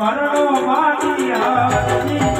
ભરણો મારી